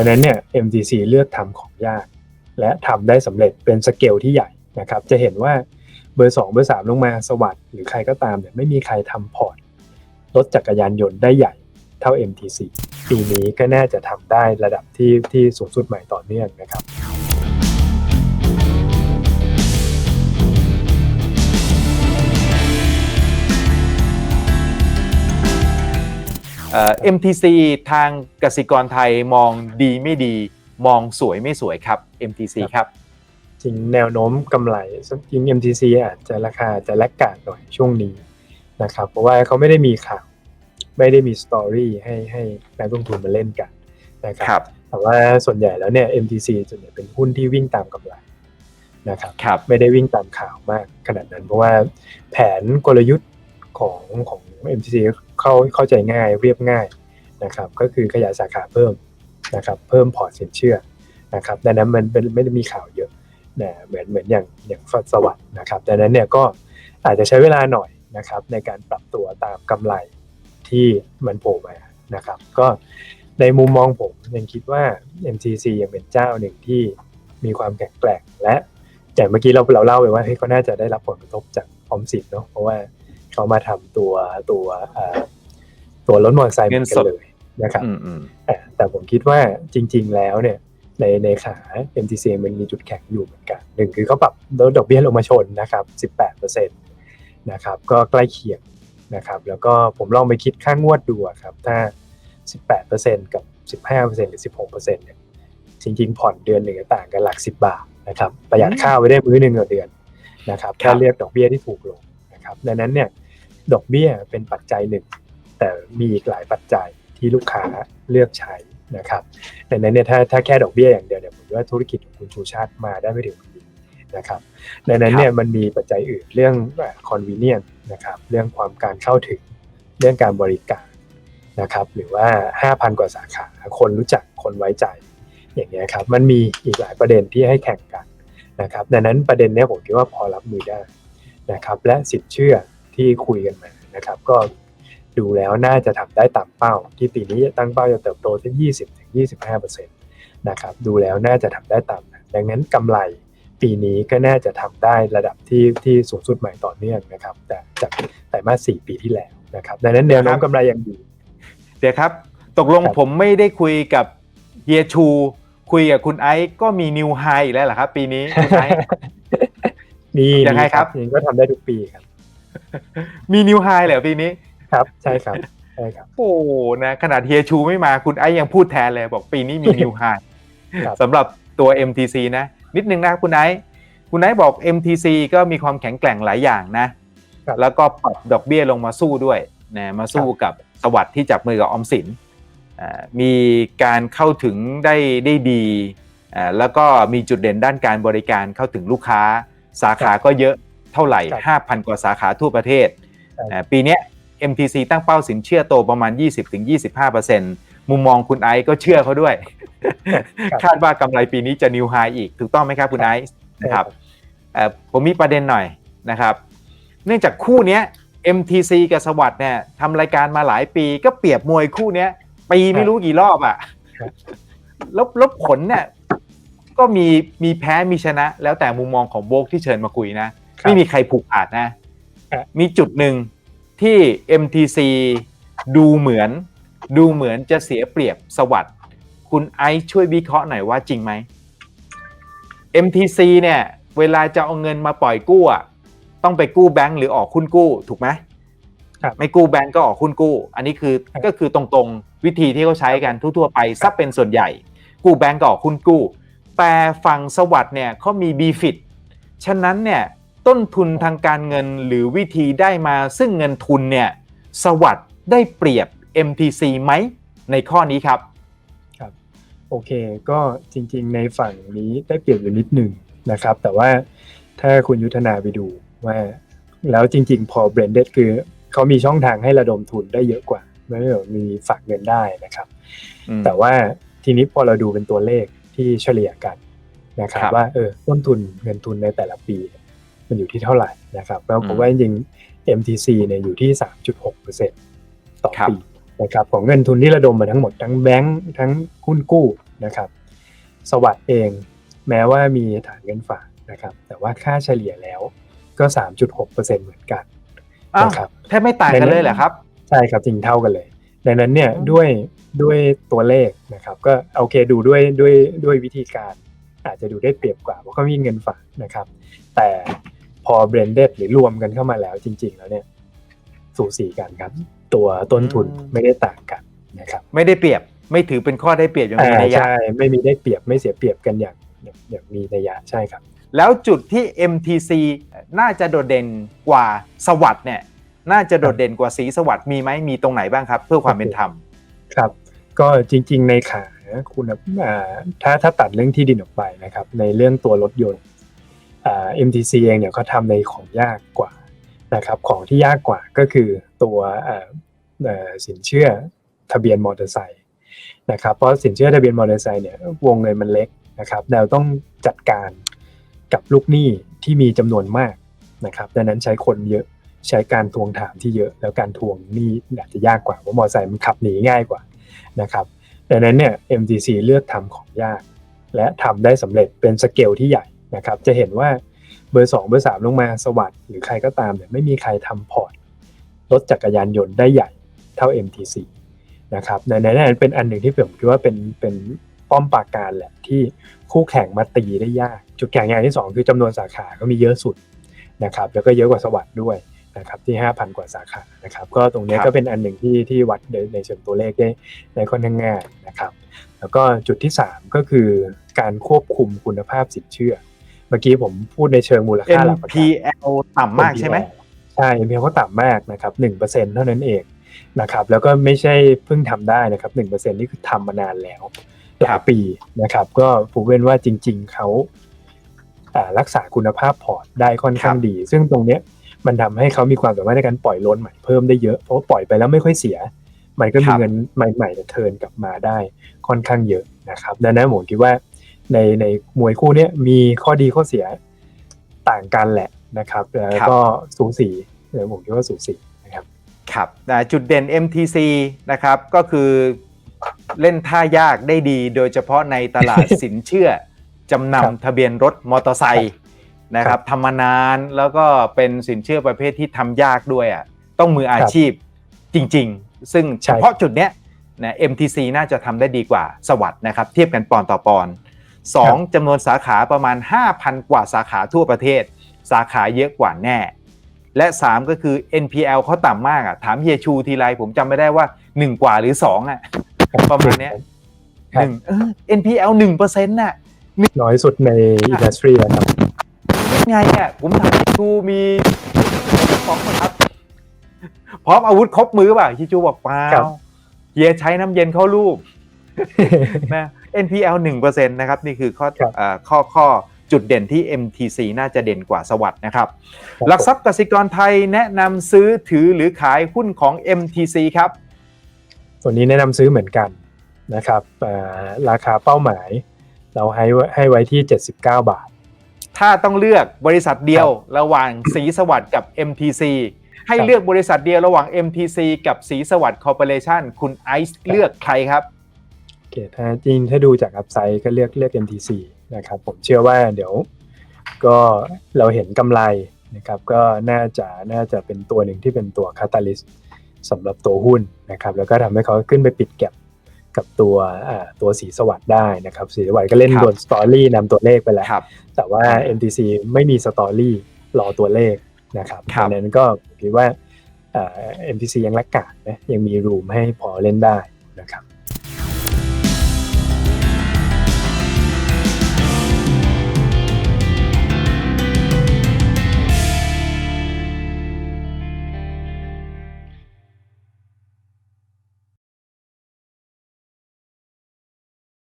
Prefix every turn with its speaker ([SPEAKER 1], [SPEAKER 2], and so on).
[SPEAKER 1] ดังนั้นเนี่ย MTC เลือกทำของยาก และทำได้สำเร็จเป็นสเกลที่ใหญ่นะครับ จะเห็นว่าเบอร์ 2 เบอร์ 3 ลงมาสวัสด์หรือใครก็ตามเนี่ยไม่มีใครทำพอร์ตรถจักรยานยนต์ได้ใหญ่เท่า MTC ปีนี้ก็น่าจะทำได้ระดับที่ที่สูงสุดใหม่ต่อเนื่องนะครับ
[SPEAKER 2] เอ่อ MTC ทางกสิกรไทยมองดีไม่ดี มองสวยไม่สวยครับ MTC ครับ
[SPEAKER 1] จริงแนวโน้มกำไรจริง MTC อาจจะราคาจะแลกกาดหน่อยช่วงนี้นะครับเพราะว่าเขาไม่ได้มีข่าว ไม่ได้มีสตอรี่ให้ให้นักลงทุนมาเล่นกันนะค
[SPEAKER 2] ครั
[SPEAKER 1] รับแต่ว่าส่วนใหญ่แล้วเนี่ย MTC ส่วนใหญ่เป็นหุ้นที่วิ่งตามกำไรนะครับ
[SPEAKER 2] ครับ
[SPEAKER 1] ไม่ได้วิ่งตามข่าวมากขนาดนั้น เพราะว่าแผนกลยุทธ์ของของ MTC เข้าเข้าใจง่ายเรียบง่ายนะครับก็คือขยายสาขาเพิ่มนะครับเพิ่มพอร์ตสินเชื่อนะครับดังนั้นมันไม่ได้มีข่าวเยอะนะเหมือนเหมือนอย่างอย่างฟัดสวัสด์นะครับดังนั้นเนี่ยก็อาจจะใช้เวลาหน่อยนะครับในการปรับตัวตามกำไรที่มันโผล่มานะครับก็ในมุมมองผมยังคิดว่า MTC ยังเป็นเจ้าหนึ่งที่มีความแข็งแกร่งและอย่างเมื่อกี้เราเราเล่าไปว่าเฮ้ยเขาน่าจะได้รับผลกระทบจากออมสินเนาะเพราะว่า เขามาทำตัวตัวเอ่อตัวรถมอเตอร์ไซค์เหมือนกันเลยนะครับ
[SPEAKER 2] อืมอืม
[SPEAKER 1] แต่แต่ผมคิดว่าจริง ๆ แล้วเนี่ยในในขา MTC มันมีจุดแข็งอยู่เหมือนกันหนึ่งคือเขาปรับลดดอกเบี้ยลงมาชนนะครับ 18%นะครับก็ใกล้เคียงนะครับแล้วก็ผมลองไปคิดค่างวดดูอะครับถ้า 18%กับ 15%หรือ 16%เนี่ยจริง ๆ ผ่อนเดือนหนึ่งก็ต่างกันหลัก 10 บาทนะครับประหยัดข้าวไว้ได้มื้อหนึ่งต่อเดือนนะครับแค่เลือกดอกเบี้ยที่ถูกลง นะครับดังนั้นเนี่ยดอกเบี้ยเป็นปัจจัยหนึ่ง แต่มีอีกหลายปัจจัยที่ลูกค้าเลือกใช้นะครับดังนั้นเนี่ยถ้าถ้าแค่ดอกเบี้ยอย่างเดียวเนี่ยผมว่าธุรกิจของคุณชูชาติมาได้ไม่ถึงปีนะครับดังนั้นเนี่ยมันมีปัจจัยอื่นเรื่อง convenience นะครับเรื่องความการเข้าถึงเรื่องการบริการนะครับหรือว่า 5,000 กว่าสาขา คนรู้จักคนไว้ใจ อย่างเงี้ยครับมันมีอีกหลายประเด็นที่ให้แข่งกันนะครับดังนั้นประเด็นเนี้ยผมคิดว่าพอรับมือได้ นะครับและสินเชื่อที่คุยกันมานะครับก็ดูแล้วน่าจะทำได้ตามเป้า ที่ปีนี้ตั้งเป้าจะเติบโตที่ 20-25%นะครับดูแล้วน่าจะทำได้ตามนั้นดังนั้นกำไรปีนี้ก็น่าจะทำได้ระดับที่ที่สูงสุดใหม่ต่อเนื่องนะครับ แต่จากไตรมาส4ปีที่แล้วนะครับดังนั้นแนวโน้มกำไรยังดี
[SPEAKER 2] เดี๋ยวครับ ตกลง
[SPEAKER 1] ครับ
[SPEAKER 2] ผมไม่ได้คุยกับเฮียชู คุยกับคุณไอซ์ก็มีนิวไฮอีกแล้วเหรอครับ ปีนี้คุณไอซ์
[SPEAKER 1] มี
[SPEAKER 2] ยังไงครับ
[SPEAKER 1] จริงก็ทำได้ทุกปีครับ
[SPEAKER 2] มีนิวไฮเลยเหรอปีนี้
[SPEAKER 1] ครับ ใช่ครับใช่ครับ
[SPEAKER 2] โอ้นะขนาดเฮียชูไม่มาคุณไอซ์ยังพูดแทนเลยบอกปีนี้มีนิวไฮ
[SPEAKER 1] ครับ
[SPEAKER 2] สำหรับตัว MTC นะ นิดนึงนะครับคุณไอซ์คุณไอซ์บอก MTC ก็มีความแข็งแกร่งหลายอย่างนะ
[SPEAKER 1] ครับ
[SPEAKER 2] แล้วก็ปรับดอกเบี้ยลงมาสู้ด้วยนะมาสู้กับสวัสด์ที่จับมือกับออมสินอ่ามีการเข้าถึงได้ได้ดีอ่าแล้วก็มีจุดเด่นด้านการบริการเข้าถึงลูกค้า สาขาก็เยอะเท่าไหร่
[SPEAKER 1] ครับ
[SPEAKER 2] 5,000 กว่าสาขาทั่วประเทศ
[SPEAKER 1] ครับ
[SPEAKER 2] อ่าปีเนี้ย MTC ตั้งเป้าสินเชื่อโตประมาณ 20-25%มุมมองคุณไอซ์ก็เชื่อเขาด้วย
[SPEAKER 1] ครับ
[SPEAKER 2] คาดว่ากำไรปีนี้จะนิวไฮอีก ถูกต้องไหมครับคุณไอซ์นะครับ
[SPEAKER 1] ใช่
[SPEAKER 2] เอ่อผมมีประเด็นหน่อยนะครับ เนื่องจากคู่เนี้ย MTC กับสวัสด์เนี่ยทำรายการมาหลายปีก็เปรียบมวยคู่เนี้ยปีไม่รู้กี่รอบอะ
[SPEAKER 1] ครับ
[SPEAKER 2] แล้วแล้วผลเนี่ย ก็มีมีแพ้มีชนะ แล้วแต่มุมมองของโบกที่เชิญมาคุยนะ
[SPEAKER 1] ครับ
[SPEAKER 2] ไม่มีใครผูกขาดนะ
[SPEAKER 1] ครับ
[SPEAKER 2] มีจุดหนึ่งที่ MTC ดูเหมือน ดูเหมือนจะเสียเปรียบสวัสด์คุณไอซ์ช่วยวิเคราะห์หน่อยว่าจริงไหม MTC เนี่ย เวลาจะเอาเงินมาปล่อยกู้อะต้องไปกู้แบงก์หรือออกหุ้นกู้ถูกไหม
[SPEAKER 1] ครับ
[SPEAKER 2] ไม่กู้แบงก์ก็ออกหุ้นกู้ อันนี้คือ
[SPEAKER 1] ครับ
[SPEAKER 2] ก็คือตรงๆ วิธีที่เขาใช้กันทั่วๆไปซับเป็นส่วนใหญ่ กู้แบงก์ก็ออกหุ้นกู้ แต่ฝั่งสวัสด์เนี่ยเขามีบีฟิตฉะนั้นเนี่ยต้นทุนทางการเงินหรือวิธีได้มาซึ่งเงินทุนเนี่ยสวัสด์ได้เปรียบ MTC ไหมในข้อนี้ครับ
[SPEAKER 1] โอเคก็จริงๆในฝั่งนี้ได้เปรียบอยู่นิดหนึ่งนะครับ แต่ว่าถ้าคุณยุทธนาไปดูว่า แล้วจริงๆพอ blended คือเขามีช่องทางให้ระดมทุนได้เยอะกว่าไม่ได้แบบมีฝากเงินได้นะครับ
[SPEAKER 2] อืม
[SPEAKER 1] แต่ว่าทีนี้พอเราดูเป็นตัวเลข ที่เฉลี่ยกันนะครับ
[SPEAKER 2] ครับ
[SPEAKER 1] ว่าเออต้นทุนเงินทุนในแต่ละปีเนี่ยมันอยู่ที่เท่าไหร่นะครับแล้วผม
[SPEAKER 2] อืม
[SPEAKER 1] ว่าจริงๆ MTC เนี่ยอยู่ที่ 3.6%ต่อ
[SPEAKER 2] ครับ
[SPEAKER 1] ปีนะครับของเงินทุนที่ระดมมาทั้งหมดทั้งแบงก์ทั้งหุ้นกู้นะครับสวัสด์เองแม้ว่ามีฐานเงินฝากนะครับแต่ว่าค่าเฉลี่ยแล้วก็ 3.6%เหมือนกัน
[SPEAKER 2] อ้าว
[SPEAKER 1] นะครับ
[SPEAKER 2] แทบไม่ต่างกันเลยเหรอครับ
[SPEAKER 1] ใช่ครับจริงเท่ากันเลย ดังนั้นเนี่ย
[SPEAKER 2] อืม
[SPEAKER 1] ด้วยด้วยตัวเลขนะครับ ก็โอเคดูด้วยด้วยด้วยวิธีการ อาจจะดูได้เปรียบกว่าเพราะเขามีเงินฝากนะครับ แต่พอเบรนเด d หรือรวมกันเข้ามาแล้วจริง ๆ แล้วเนี่ย สูสีกันครับ ตัวต้นทุนไม่ได้ต่างกันนะครับ
[SPEAKER 2] ไม่ได้เปรียบไม่ถือเป็นข้อได้เปรียบอย่างมี
[SPEAKER 1] อ่า
[SPEAKER 2] นัยยะ
[SPEAKER 1] ใช่ไม่มีได้เปรียบไม่เสียเปรียบกันอย่างอย่างอย่างมีนัยยะใช่ครับ
[SPEAKER 2] แล้วจุดที่ MTC น่าจะโดดเด่นกว่าสวัสด์เนี่ย น่าจะโดดเด่นกว่าสีสวัสด์มีไหมมีตรงไหนบ้างครับ เพื่อความเป็นธรรม
[SPEAKER 1] ครับ ก็จริง ๆ ในขาคุณถ้าถ้าตัดเรื่องที่ดินออกไปนะครับ ในเรื่องตัวรถยนต์อ่า MTC เองเนี่ยเขาทำในของยากกว่านะครับของที่ยากกว่าก็คือตัวสินเชื่อทะเบียนมอเตอร์ไซค์นะครับเพราะสินเชื่อทะเบียนมอเตอร์ไซค์เนี่ยวงเงินมันเล็กนะครับเราต้องจัดการกับลูกหนี้ที่มีจำนวนมากนะครับดังนั้นใช้คนเยอะ ใช้การทวงถามที่เยอะ แล้วการทวงนี้อาจจะยากกว่าเพราะมอเตอร์ไซค์มันขับหนีง่ายกว่านะครับดังนั้นเนี่ย MTC เลือกทำของยาก และทำได้สำเร็จเป็นสเกลที่ใหญ่นะครับ จะเห็นว่าเบอร์ 2 เบอร์ 3 ลงมาสวัสด์หรือใครก็ตามเนี่ยไม่มีใครทำพอร์ตรถจักรยานยนต์ได้ใหญ่เท่า MTC นะครับในนั้นเป็นอันหนึ่งที่ผมคิดว่าเป็นเป็นป้อมปราการแหละที่คู่แข่งมาตีได้ยาก จุดแข็งอย่างที่ 2 คือจำนวนสาขาก็มีเยอะสุดนะครับแล้วก็เยอะกว่าสวัสด์ด้วย นะครับที่ 5,000 กว่าสาขานะครับก็ตรงเนี้ย
[SPEAKER 2] ครับ
[SPEAKER 1] ก็เป็นอันหนึ่งที่ที่วัดในในเชิงตัวเลขได้ได้ค่อนข้างง่ายนะครับ แล้วก็จุดที่ 3 ก็คือการควบคุมคุณภาพสินเชื่อ เมื่อกี้ผมพูดในเชิงมูลค่าหลักประกัน
[SPEAKER 2] NPL ต่ำมากใช่ไหม
[SPEAKER 1] ใช่ NPL ก็ต่ำมากนะครับหนึ่งเปอร์เซ็นเท่านั้นเองนะครับแล้วก็ไม่ใช่เพิ่งทำได้นะครับหนึ่งเปอร์เซ็นนี่คือทำมานานแล้วหลายปีนะครับ ก็ผูเว้นว่าจริง ๆเขาอ่ารักษาคุณภาพพอร์ตได้ค่อนข้างดี ซึ่งตรงเนี้ย มันทำให้เขามีความสามารถในการปล่อยโลนใหม่เพิ่มได้เยอะเพราะว่าปล่อยไปแล้วไม่ค่อยเสีย มันก็มี
[SPEAKER 2] ครับ
[SPEAKER 1] เงินใหม่ๆจะเทิร์นกลับมาได้ค่อนข้างเยอะนะครับดังนั้นผมคิดว่าในในมวยคู่เนี้ยมีข้อดีข้อเสียต่างกันแหละนะครับ แล้วก็สูสีเออผมคิดว่าสูสีนะครับ
[SPEAKER 2] ครับอ่าจุดเด่น MTC นะครับก็คือเล่นท่ายากได้ดี โดยเฉพาะในตลาดสินเชื่อจำ
[SPEAKER 1] ครับ
[SPEAKER 2] นำทะเบียนรถมอเตอร์ไซค์ นะค
[SPEAKER 1] ครั
[SPEAKER 2] รับบทำมานานแล้วก็เป็นสินเชื่อประเภทที่ทำยากด้วยอะต้องมืออาชีพจริง ๆ ซึ่งเฉพาะจุดเนี้ยนะ MTC น่าจะทำได้ดีกว่าสวัสด์นะครับ เทียบกันปอนต่อปอนสองจำนวนสาขาประมาณ 5,000 กว่าสาขาทั่วประเทศ สาขาเยอะกว่าแน่ และ 3 ก็คือ NPL เขาต่ำมากอะถามเฮียชูทีไรผมจำไม่ได้ว่า 1 กว่าหรือ 2อะประมาณเนี้ย
[SPEAKER 1] ครับ
[SPEAKER 2] หนึ่งเออ NPL 1%น่ะ
[SPEAKER 1] น้อยสุดในอินดัสทรีนะครับ
[SPEAKER 2] ไงอะผมถามเฮียชูมีของไหมครับพร้อมอาวุธครบมือเปล่าเฮียชูบอกเปล่า
[SPEAKER 1] ครับ
[SPEAKER 2] เฮียใช้น้ำเย็นเข้ารูป นะ NPL 1%นะครับ นี่คือข้อ
[SPEAKER 1] ครับ
[SPEAKER 2] เอ่อข้อข้อจุดเด่นที่ MTC น่าจะเด่นกว่าสวัสด์นะครับ
[SPEAKER 1] ครับ
[SPEAKER 2] หลักทรัพย์กสิกรไทยแนะนำซื้อถือหรือขายหุ้นของ MTC ครับ
[SPEAKER 1] ส่วนนี้แนะนำซื้อเหมือนกันนะครับอ่าราคาเป้าหมาย เราให้ไว้ให้ไว้ที่ 79 บาท
[SPEAKER 2] ถ้าต้องเลือกบริษัทเดียวระหว่างสีสวัสด์กับ MTC ให้
[SPEAKER 1] ครับ
[SPEAKER 2] เลือกบริษัทเดียวระหว่าง MTC กับสีสวัสด์คอร์ปอเรชันคุณไอซ์เลือกใครครับ
[SPEAKER 1] โอเคถ้าจริงถ้าดูจากอัพไซด์ก็เลือกเลือก MTC นะครับผมเชื่อว่าเดี๋ยวก็เราเห็นกำไรนะครับก็น่าจะน่าจะเป็นตัวหนึ่งที่เป็นตัวคาตาลิสสำหรับตัวหุ้นนะครับแล้วก็ทำให้เขาขึ้นไปปิดแก็บ กับตัวอ่าตัวสีสวัสด์ได้นะครับสีสวัสด์ก็เล่น
[SPEAKER 2] ครับ
[SPEAKER 1] โดนสตอรี่นำตัวเลขไปแล้ว
[SPEAKER 2] ครับ
[SPEAKER 1] แต่ว่า MTC ไม่มีสตอรี่รอตัวเลขนะครับ
[SPEAKER 2] ครับ
[SPEAKER 1] ดังนั้นก็คิดว่าอ่า MTC ยังรักกาดนะยังมีรูมให้พอเล่นได้นะครับ